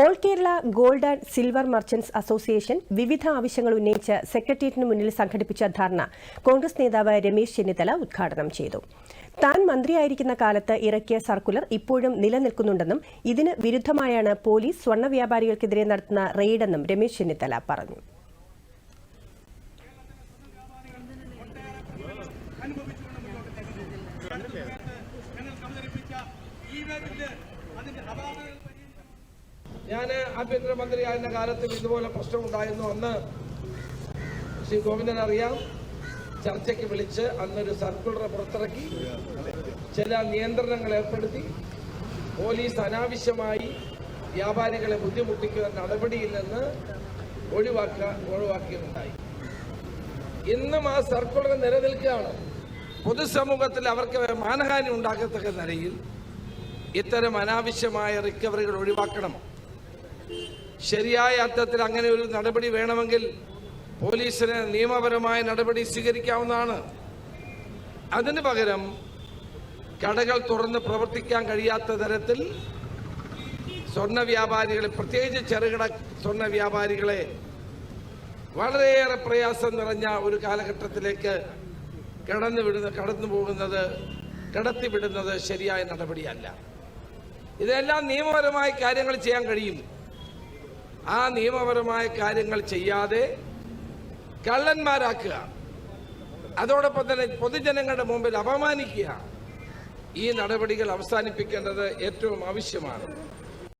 All Kerala gold and silver merchants association വിവിധ ആവശ്യങ്ങൾ ഉന്നയിച്ച് സെക്രട്ടേറിയറ്റിന് മുന്നിൽ സംഘടിപ്പിച്ച ധർണ കോൺഗ്രസ് നേതാവ് രമേശ് ചെന്നിത്തല ഉദ്ഘാടനം ചെയ്തു. താൻ മന്ത്രിയായിരിക്കുന്ന കാലത്ത് ഇറക്കിയ സർക്കുലർ ഇപ്പോഴും നിലനിൽക്കുന്നുണ്ടെന്നും ഇതിന് വിരുദ്ധമായാണ് പോലീസ് സ്വർണ വ്യാപാരികൾക്കെതിരെ നടത്തുന്ന റെയ്ഡെന്നും രമേശ് ചെന്നിത്തല പറഞ്ഞു. ഞാൻ ആഭ്യന്തരമന്ത്രിയായിരുന്ന കാലത്തും ഇതുപോലെ പ്രശ്നമുണ്ടായിരുന്നു. അന്ന് ശ്രീ ഗോവിന്ദൻ അറിയാം ചർച്ചയ്ക്ക് വിളിച്ച് അന്നൊരു സർക്കുലർ പുറത്തിറക്കി ചില നിയന്ത്രണങ്ങൾ ഏർപ്പെടുത്തി പോലീസ് അനാവശ്യമായി വ്യാപാരികളെ ബുദ്ധിമുട്ടിക്കുന്ന നടപടിയിൽ നിന്ന് ഒഴിവാക്കുക ഒഴിവാക്കിയിട്ടുണ്ടായി. ഇന്നും ആ സർക്കുലർ നിലനിൽക്കുകയാണ്. പൊതുസമൂഹത്തിൽ അവർക്ക് മാനഹാനി ഉണ്ടാക്കത്തക്ക നിലയിൽ ഇത്തരം അനാവശ്യമായ റിക്കവറികൾ ഒഴിവാക്കണം. ശരിയായ അർത്ഥത്തിൽ അങ്ങനെ ഒരു നടപടി വേണമെങ്കിൽ പോലീസിന് നിയമപരമായ നടപടി സ്വീകരിക്കാവുന്നതാണ്. അതിന് പകരം കടകൾ തുറന്ന് പ്രവർത്തിക്കാൻ കഴിയാത്ത തരത്തിൽ സ്വർണ വ്യാപാരികളെ പ്രത്യേകിച്ച് ചെറുകിട സ്വർണ വ്യാപാരികളെ വളരെയേറെ പ്രയാസം നിറഞ്ഞ ഒരു കാലഘട്ടത്തിലേക്ക് കടന്നു വിടുന്ന കടന്നു പോകുന്നത് കടത്തിവിടുന്നത് ശരിയായ നടപടിയല്ല. ഇതെല്ലാം നിയമപരമായ കാര്യങ്ങൾ ചെയ്യാൻ കഴിയും. ആ നിയമപരമായ കാര്യങ്ങൾ ചെയ്യാതെ കള്ളന്മാരാക്കുക. അതോടൊപ്പം തന്നെ പൊതുജനങ്ങളുടെ മുമ്പിൽ അപമാനിക്കുക. ഈ നടപടികൾ അവസാനിപ്പിക്കേണ്ടത് ഏറ്റവും ആവശ്യമാണ്.